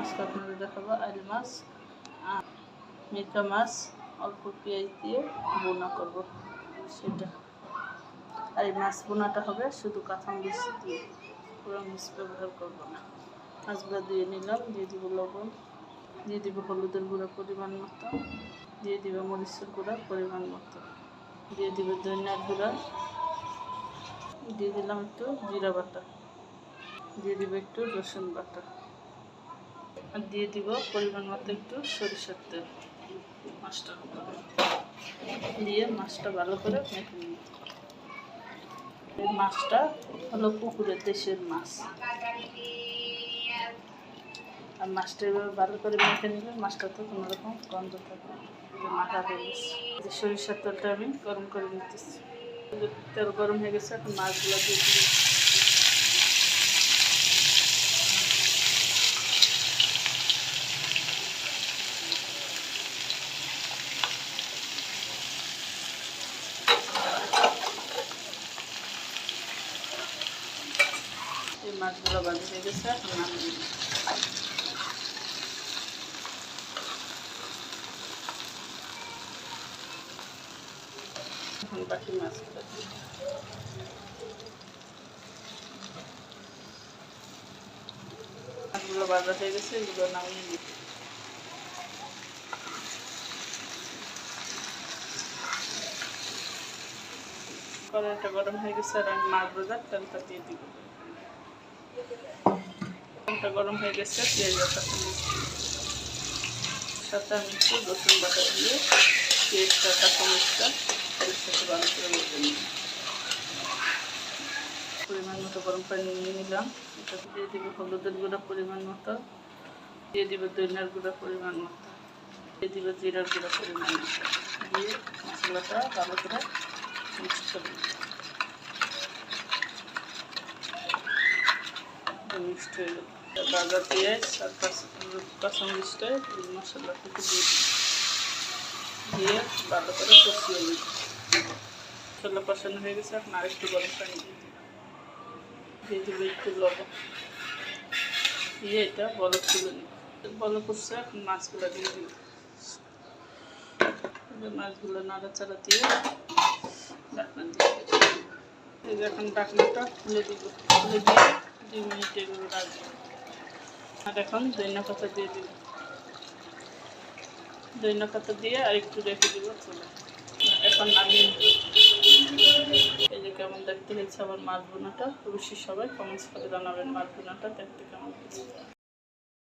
আজকে আপনাদের দেখাবো আইল মাছ মিরকা মাছ, অল্প পেঁয়াজ দিয়ে বোনা করব সেটা। আর এই মাছ বোনাটা হবে শুধু কাঁচা মরিচ দিয়ে, পুরো মিক্স ব্যবহার করব না। মাছগুলো দিয়ে নিলাম, দিয়ে দিব লবণ, দিয়ে দিব হলুদের গুঁড়া পরিমাণ মতো, দিয়ে দিব মরিচের গুঁড়া পরিমাণ মতো, দিয়ে দিব ধনিয়ার গুঁড়া, দিয়ে দিলাম একটু জিরা বাটা, দিয়ে দিব একটু রসুন বাটা। আর দিয়ে দিব পরিমাণ মতো একটু সরিষার তেল উপরে দিয়ে মাছটা ভালো করে মেখে নিতে এই মাছটা হলো পুকুরের দেশের মাছ। আর মাছটা এভাবে ভালো করে মেখে নিলে মাছটা তো কোনো রকম গন্ধ থাকে মাখা হয়ে গেছে। সরিষার তেলটা আমি গরম করে নিতেছি। তেল গরম হয়ে গেছে, এখন মাছগুলো দিয়ে দিই মাছগুলো বাজি হয়ে গেছে, এখন নামিয়ে। এখন বাকি মাছগুলো। মাছগুলো বাজা হয়ে গেছে, এগুলো নামিয়ে নিই কড়াইটা গরম হয়ে গেছে, আর আমি মাছ ভাজার তেলটা দিয়ে দিব গরম হয়ে গেছে পেঁয়াজ বাটা সাথে আমি একটু রসুন বাটা দিয়ে পেঁয়াজটা কাঁচামরিচটা এর সাথে করে ভেজে পরিমাণ মতো গরম পানি নিয়ে নিলাম। এটা দিয়ে দিব হলুদের গুঁড়া পরিমাণ মতো, দিয়ে দিব দইনার গুঁড়া পরিমাণ মতো, দিয়ে দিব জিরার গুঁড়া পরিমাণ মতো, দিয়ে মশলাটা ভালো করে মিক্স করে মিক্সড হয়ে গেল মশলা থেকে দিয়ে দিয়ে ভালো করে কষিয়ে নিই মশলা হয়ে গেছে, এখন আরেকটু গরম দিয়ে দিয়ে দেবো একটু এটা বলো তুলে নিই বলো করছে এখন মাছগুলো দিয়ে দিই মাছগুলো নাড়াচাড়া দিয়ে ঢাকনা দিয়ে এখন ঢাকনাটা খুলে দিব। খুলে দিয়ে দুই মিনিট এগুলো রাখব আর এখন দৈন্য পাতা দিয়ে দিব। দৈন্য পাতা দিয়ে আর একটু রেখে দিব চলে। এখন নামিয়ে এই যে কেমন দেখতে হয়েছে আমার মাছ বোনাটা অবশ্যই সবাই কমেন্টস করে জানাবেন মাছ বোনাটা দেখতে কেমন